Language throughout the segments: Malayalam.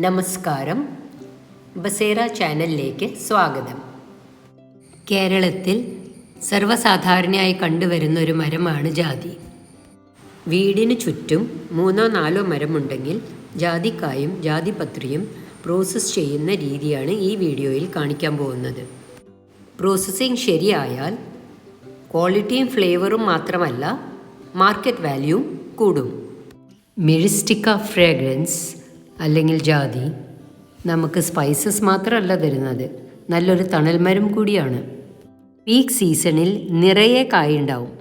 നമസ്കാരം. ബസേറ ചാനലിലേക്ക് സ്വാഗതം. കേരളത്തിൽ സർവസാധാരണയായി കണ്ടുവരുന്ന ഒരു മരമാണ് ജാതി. വീടിന് ചുറ്റും മൂന്നോ നാലോ മരമുണ്ടെങ്കിൽ ജാതിക്കായും ജാതിപത്രിയും പ്രോസസ്സ് ചെയ്യുന്ന രീതിയാണ് ഈ വീഡിയോയിൽ കാണിക്കാൻ പോകുന്നത്. പ്രോസസ്സിംഗ് ശരിയായാൽ ക്വാളിറ്റിയും ഫ്ലേവറും മാത്രമല്ല മാർക്കറ്റ് വാല്യൂ കൂടും. മിഴിസ്റ്റിക്ക ഫ്രേഗ്രൻസ് അല്ലെങ്കിൽ ജാതി നമുക്ക് സ്പൈസസ് മാത്രമല്ല തരുന്നത്. നല്ലൊരു തണൽമരം കൂടിയാണ്. പീക്ക് സീസണിൽ നിറയെ കായുണ്ടാവും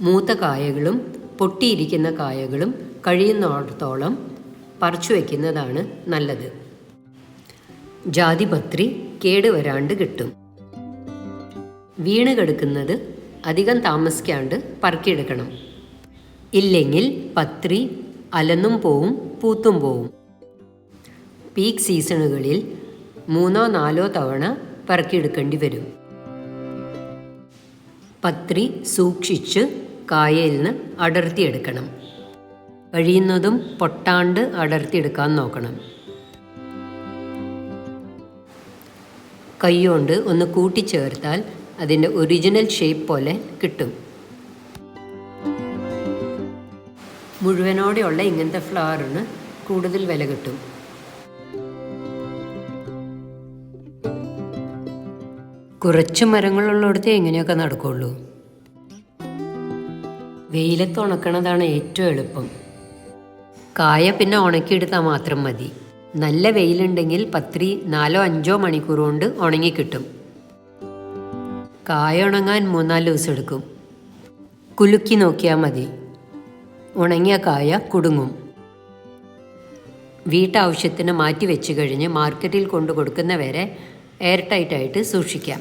മൂത്ത കായകളും പൊട്ടിയിരിക്കുന്ന കായകളും കഴിയുന്നിടത്തോളം പറിച്ചു വയ്ക്കുന്നതാണ് നല്ലത്. ജാതിപത്രി കേടുവരാണ്ട് കിട്ടും. വീണ് കിടക്കുന്നത് അധികം താമസിക്കാണ്ട് പറക്കിയെടുക്കണം. ഇല്ലെങ്കിൽ പത്രി അലന്നും പോവും പൂത്തും പോവും. പീക്ക് സീസണുകളിൽ മൂന്നോ നാലോ തവണ പറക്കിയെടുക്കേണ്ടി വരും. പത്രി സൂക്ഷിച്ച് കായയിൽ നിന്ന് അടർത്തിയെടുക്കണം. കഴിയുന്നതും പൊട്ടാണ്ട് അടർത്തിയെടുക്കാൻ നോക്കണം. കൈകൊണ്ട് ഒന്ന് കൂട്ടിച്ചേർത്താൽ അതിന്റെ ഒറിജിനൽ ഷേപ്പ് പോലെ കിട്ടും. മുഴുവനോടെയുള്ള ഇങ്ങനത്തെ ഫ്ലവറിന് കൂടുതൽ വില കിട്ടും. കുറച്ച് മരങ്ങളുള്ളിടത്തേ എങ്ങനെയൊക്കെ നടക്കുള്ളൂ? വെയിലത്ത് ഉണക്കണതാണ് ഏറ്റവും എളുപ്പം. കായ പിന്നെ ഉണക്കിയെടുത്താൽ മാത്രം മതി. നല്ല വെയിലുണ്ടെങ്കിൽ പത്രി നാലോ അഞ്ചോ മണിക്കൂർ കൊണ്ട് ഉണങ്ങിക്കിട്ടും കായ ഉണങ്ങാൻ മൂന്നാൽ ദിവസം എടുക്കും. കുലുക്കി നോക്കിയാൽ മതി. ഉണങ്ങിയ കായ കുടുങ്ങും. വീട്ടാവശ്യത്തിന് മാറ്റി വെച്ച് കഴിഞ്ഞ് മാർക്കറ്റിൽ കൊണ്ടു കൊടുക്കുന്നവരെ എയർ ടൈറ്റായിട്ട് സൂക്ഷിക്കാം.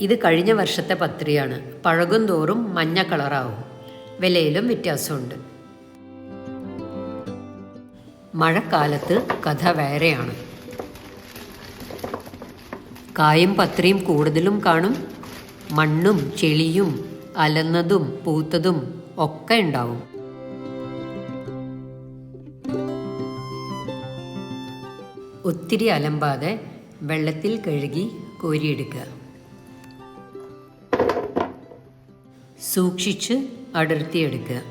ഇത് കഴിഞ്ഞ വർഷത്തെ പത്രിയാണ്. പഴകും തോറും മഞ്ഞ കളറാവും. വിലയിലും വ്യത്യാസമുണ്ട്. മഴക്കാലത്ത് കഥ വേറെയാണ്. കായും പത്രയും കൂടുതലും കാണും. മണ്ണും ചെളിയും അലന്നതും പൂത്തതും ഒക്കെ ഉണ്ടാവും. ഒത്തിരി അലമ്പാതെ വെള്ളത്തിൽ കഴുകി കോരിയെടുക്കുക സൂക്ഷിച്ച് അടർത്തിയെടുക്കുക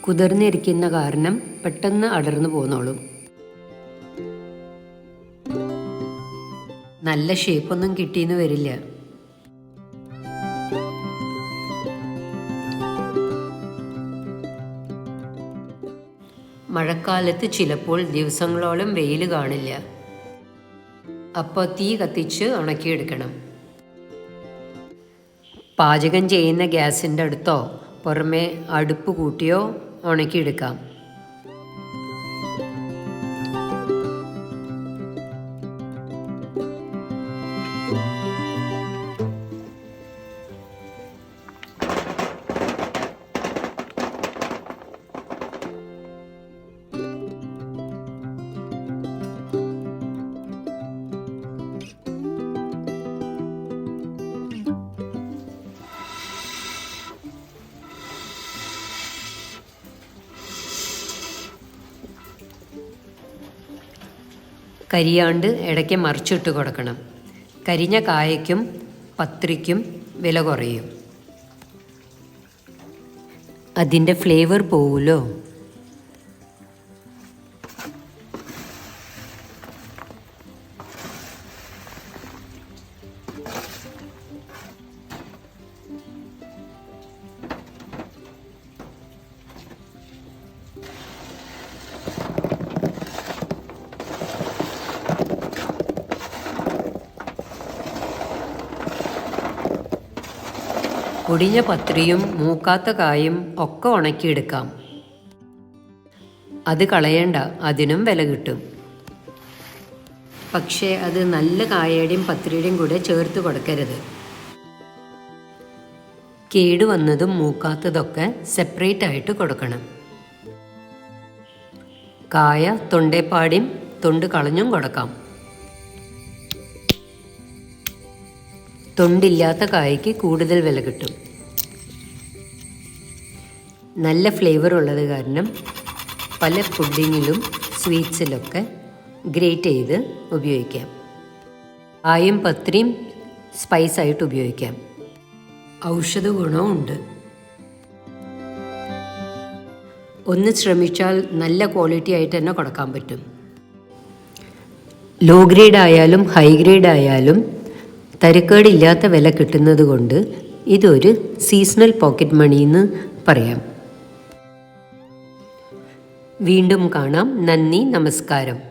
കുതിർന്നിരിക്കുന്ന കാരണം പെട്ടെന്ന് അടർന്നു പോന്നോളും. നല്ല ഷേപ്പൊന്നും കിട്ടിയെന്ന് വരില്ല. മഴക്കാലത്ത് ചിലപ്പോൾ ദിവസങ്ങളോളം വെയിൽ കാണില്ല. അപ്പോൾ തീ കത്തിച്ച് ഉണക്കിയെടുക്കണം. പാചകം ചെയ്യുന്ന ഗ്യാസിന്റെ അടുത്തോ പുറമെ അടുപ്പ് കൂട്ടിയോ ഉണക്കിയെടുക്കാം. കരിയാണ്ട് ഇടയ്ക്ക് മറിച്ചിട്ട് കൊടുക്കണം. കരിഞ്ഞ കായയ്ക്കും പത്രിക്കും വില കുറയും. അതിന്റെ ഫ്ലേവർ പോവുമല്ലോ? പൊടിഞ്ഞ പത്രിയും മൂക്കാത്ത കായും ഒക്കെ ഉണക്കിയെടുക്കാം. അത് കളയണ്ട അതിനും വില കിട്ടും. പക്ഷേ അത് നല്ല കായയുടെയും പത്രിയുടെയും കൂടെ ചേർത്ത് കൊടുക്കരുത്. കേടുവന്നതും മൂക്കാത്തതൊക്കെ സെപ്പറേറ്റ് ആയിട്ട് കൊടുക്കണം. കായ തൊണ്ടേപ്പാടിയും തൊണ്ട് കളഞ്ഞും കൊടുക്കാം. തൊണ്ടില്ലാത്ത കായ്ക്ക് കൂടുതൽ വില കിട്ടും. നല്ല ഫ്ലേവർ ഉള്ളത് കാരണം പല പുഡിങ്ങിലും സ്വീറ്റ്സിലൊക്കെ ഗ്രേറ്റ് ചെയ്ത് ഉപയോഗിക്കാം. ആയും പത്രിയും സ്പൈസായിട്ട് ഉപയോഗിക്കാം. ഔഷധ ഗുണവും ഒന്ന് ശ്രമിച്ചാൽ നല്ല ക്വാളിറ്റി ആയിട്ട് തന്നെ കൊടുക്കാൻ പറ്റും. ലോ ഗ്രേഡ് ആയാലും ഹൈ ഗ്രേഡ് ആയാലും തരക്കേടില്ലാത്ത വില കിട്ടുന്നത് കൊണ്ട് ഇതൊരു സീസണൽ പോക്കറ്റ് മണി എന്ന് പറയാം. വീണ്ടും കാണാം. നന്ദി നമസ്കാരം.